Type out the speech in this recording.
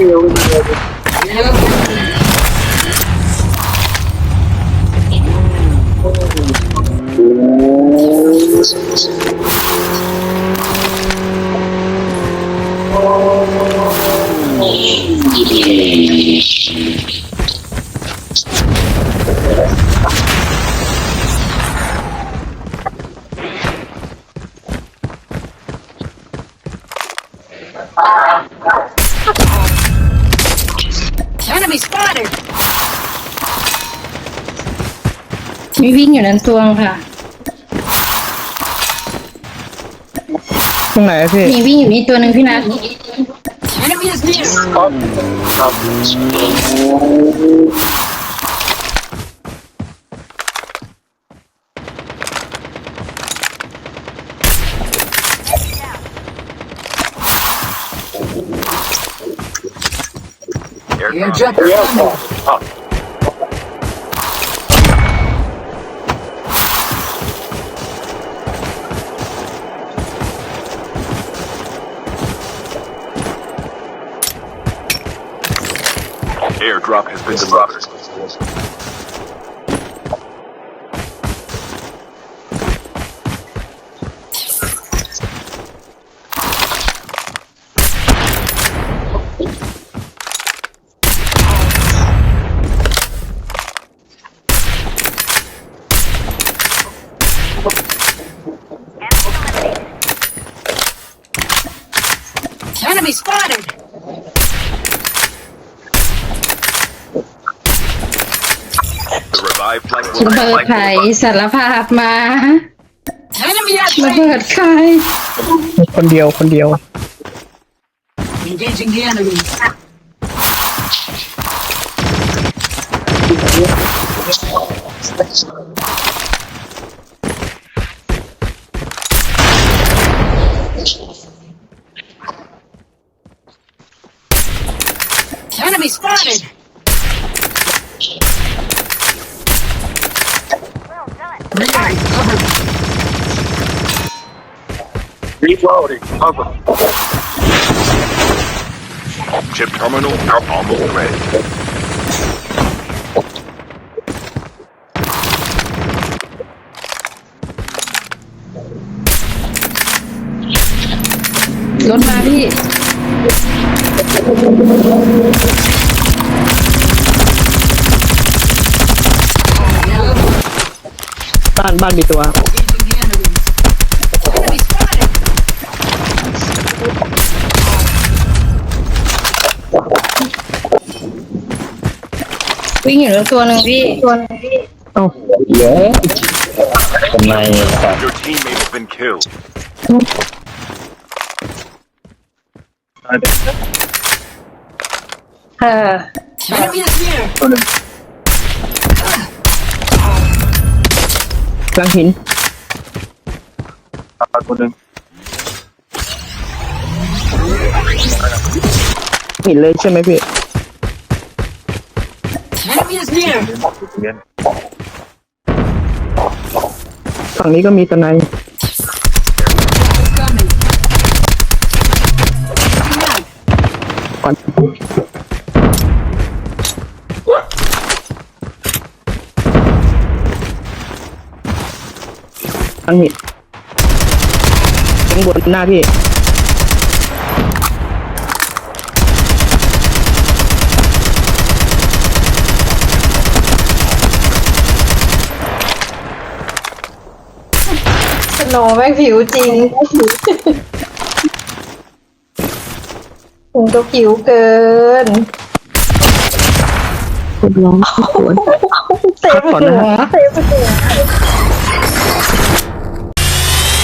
eu, Ah! Enemy spotted. มีวิ่งอยู่นั้นตวงค่ะ ตรงไหนพี่ มีวิ่งอยู่นี่ตัวหนึ่งพี่นะครับ The Airdrop has been delivered. e n ระเบิดไผ่สารภาพมาระเบิดใครคนเดียว คนเดียวเ Enemy spotted! Well done. Reloading, cover. Reloading, cover. Chip terminal now almost ready. Don't บ้านบ้านมีตัววิ่งอยู่แล้วตัวหนึ่งพี่ตัวหนึ่งพี่โอ้เยอะทำไมครับ Your a m m a e h s b e e กลางหินตายคนหนึ่งหินเลยใช่ไหมพี่ฝั่งนี้ก็มีตะไนั้งนี้ข้างบนหน้าพี่สโนแม่งผิวจริงคุณก็ผิวเกินคุณร้องโอ้โหเตะไปหัวเตะไปหัว